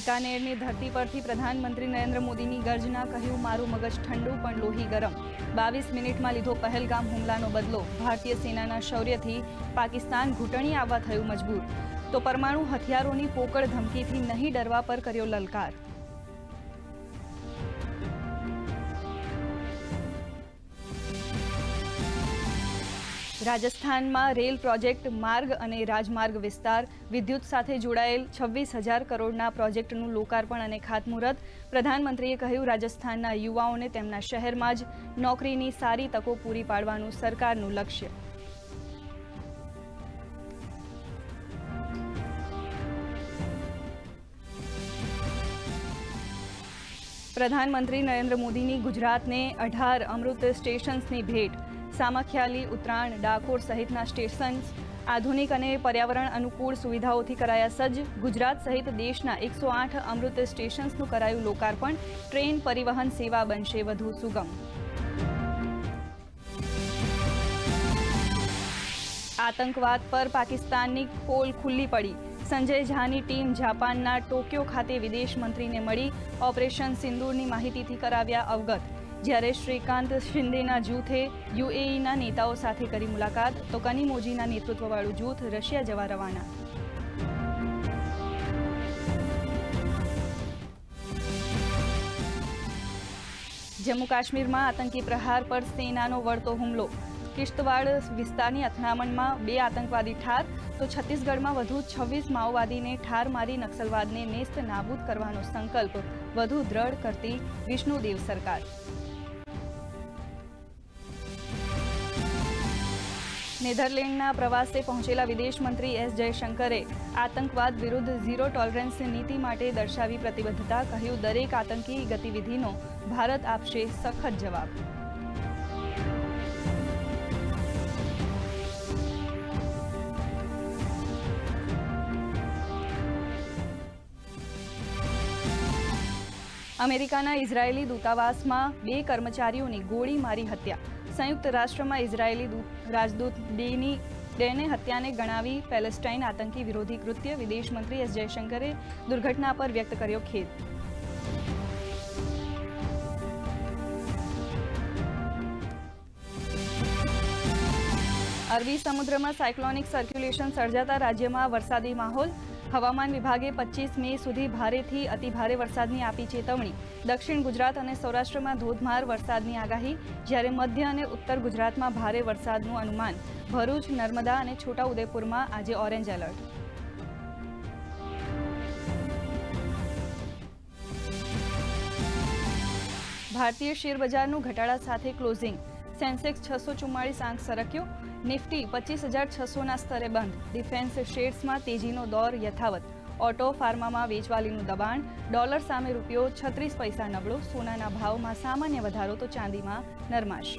બિકાનેરની ધરતી પરથી પ્રધાનમંત્રી નરેન્દ્ર મોદીની ગર્જના કહ્યું, મારું મગજ ઠંડુ પણ લોહી ગરમ. બાવીસ મિનિટમાં લીધો પહેલગામ હુમલાનો બદલો. ભારતીય સેનાના શૌર્યથી પાકિસ્તાન ઘૂંટણી આવવા થયું મજબૂર. તો પરમાણુ હથિયારોની પોકળ ધમકીથી નહીં ડરવા પર કર્યો લલકાર. રાજસ્થાનમાં રેલ પ્રોજેક્ટ માર્ગ અને રાજમાર્ગ વિસ્તાર, વિદ્યુત સાથે જોડાયેલ છવ્વીસ હજાર કરોડના પ્રોજેક્ટનું લોકાર્પણ અને ખાતમુહૂર્ત. પ્રધાનમંત્રીએ કહ્યું, રાજસ્થાનના યુવાઓને તેમના શહેરમાં જ નોકરીની સારી તકો પૂરી પાડવાનું સરકારનું લક્ષ્ય. પ્રધાનમંત્રી નરેન્દ્ર મોદીની ગુજરાતને અઢાર અમૃત સ્ટેશન્સની ભેટ. સામખિયાલી, ઉત્તરાયણ, ડાકોર સહિતના સ્ટેશન્સ, આધુનિક અને પર્યાવરણ અનુકૂળ સુવિધાઓથી કરાયા સજ્જ. ગુજરાત સહિત દેશના એકસો આઠ અમૃત સ્ટેશન્સનું કરાયું લોકાર્પણ. ટ્રેન પરિવહન સેવા બનશે વધુ સુગમ. આતંકવાદ પર પાકિસ્તાનની પોલ ખુલ્લી પડી. સંજય ઝાની ટીમ જાપાનના ટોક્યો ખાતે વિદેશ મંત્રીને મળી. ઓપરેશન સિંદૂરની માહિતીથી કરાવ્યા અવગત. જ્યારે શ્રીકાંત શિંદેના જૂથે યુએઈના નેતાઓ સાથે કરી મુલાકાત, તો કનીમોજીના નેતૃત્વવાળું જૂથ રશિયા જવા રવાના. જમ્મુ કાશ્મીરમાં આતંકી પ્રહાર પર સેનાનો વળતો હુમલો. કિશ્તવાડ વિસ્તારની અથડામણમાં બે આતંકવાદી ઠાર, તો છત્તીસગઢમાં વધુ છવ્વીસ માઓવાદીને ઠાર મારી નક્સલવાદને નેસ્ત નાબૂદ કરવાનો સંકલ્પ વધુ દ્રઢ કરતી વિષ્ણુદેવ સરકાર. નેધરલેન્ડના પ્રવાસે પહોંચેલા વિદેશ મંત્રી એસ જયશંકરે આતંકવાદ વિરુદ્ધ ઝીરો ટોલરન્સ નીતિ માટે દર્શાવી પ્રતિબદ્ધતા, કહ્યું, દરેક આતંકી ગતિવિધિનો ભારત આપશે સખત જવાબ. અમેરિકાના ઇઝરાયેલી દૂતાવાસમાં બે કર્મચારીઓની ગોળી મારી હત્યા. સંયુક્ત રાષ્ટ્રમાં ઇઝરાયેલી રાજદૂત ડેની ડેને હત્યાને ગણાવી પેલેસ્ટાઇન આતંકી વિરોધી કૃત્ય વિદેશ મંત્રી એસ જયશંકરે દુર્ઘટના પર વ્યક્ત કર્યો ખેદ. અરબી સમુદ્રમાં સાયક્લોનિક સર્ક્યુલેશન સર્જાતા રાજ્યમાં વરસાદી માહોલ હવામાન વિભાગે પચીસ મે સુધી ભારેથી અતિભારે વરસાદની આપી ચેતવણી. દક્ષિણ ગુજરાત અને સૌરાષ્ટ્રમાં ધોધમાર વરસાદની આગાહી, જ્યારે મધ્ય અને ઉત્તર ગુજરાતમાં ભારે વરસાદનું અનુમાન. ભરૂચ, નર્મદા અને છોટાઉદેપુરમાં આજે ઓરેન્જ એલર્ટ. ભારતીય શેરબજારનું ઘટાડા સાથે ક્લોઝિંગ. સેન્સેક્સ છસો ચુમ્માળીસ આંક સરક્યો. નિફ્ટી પચીસ હજાર છસોના સ્તરે બંધ. ડિફેન્સ શેર્સમાં તેજીનો દોર યથાવત. ઓટો ફાર્મામાં વેચવાલીનું દબાણ. ડોલર સામે રૂપિયો છત્રીસ પૈસા નબળો. સોનાના ભાવમાં સામાન્ય વધારો તો ચાંદીમાં નરમાશ.